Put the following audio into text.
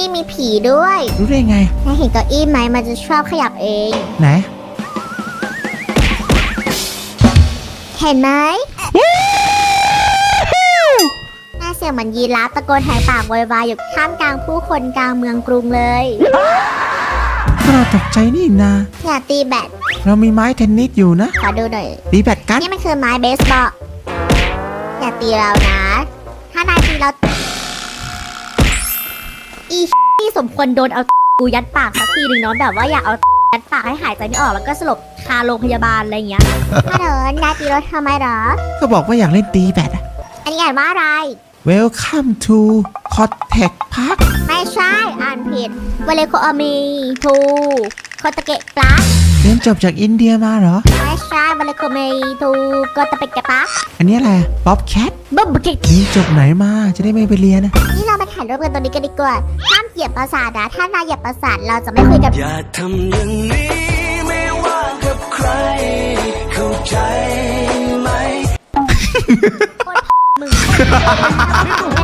นี่มีผีด้วยรู้ได้ไง นายเห็นเก้าอี้ไหมมันจะชอบขยับเอง ไหนเห็นไหมน่าเสียงเหมือนยีราฟตะโกนแหกปากโวยวายอยู่ท่ามกลางผู้คนกลางเมืองกรุงเลยถ้าเราตกใจนี่นา อย่าตีแบตเรามีไม้เทนนิสอยู่นะขอดูหน่อย ตีแบดกัน นี่มันคือไม้เบสบอล อย่าตีเรานะ ถ้านายตีเรา อีที่สมควรโดนเอากูยัดปากสักทีหนึ่งเนาะแบบว่าอยากเอายัดปากให้หายใจไม่ออกแล้วก็สลบคาโรงพยาบาลอะไรอย่างเงี้ย ฮัลโหลนายตีเราทำไมเหรอ ก็บอกว่าอยากเล่นตีแบดอะ อันนี้อ่านว่าอะไร Welcome to Cottage Park ไม่ใช่อ่านผิดวเลโคอมีทูโคตะเกะปลาเรียนจบจากอินเดียมาเหรอ ไม่ใช่วเลโคเมทูโกตะเปกะปะอันนี้อะไรบ๊อบแคทบ๊อบกิกนี่จบไหนมาจะได้ไม่ไปเรียนนะนี่เราไป ถ่ายรูปกันตรงนี้กันดีกว่าห้ามเหยียบประสาทนะถ้านายเหยียบประสาทเราจะไม่คุยกับ อย่าทำอย่างนี้ไม่ว่ากับใคร เข้าใจไหม มึง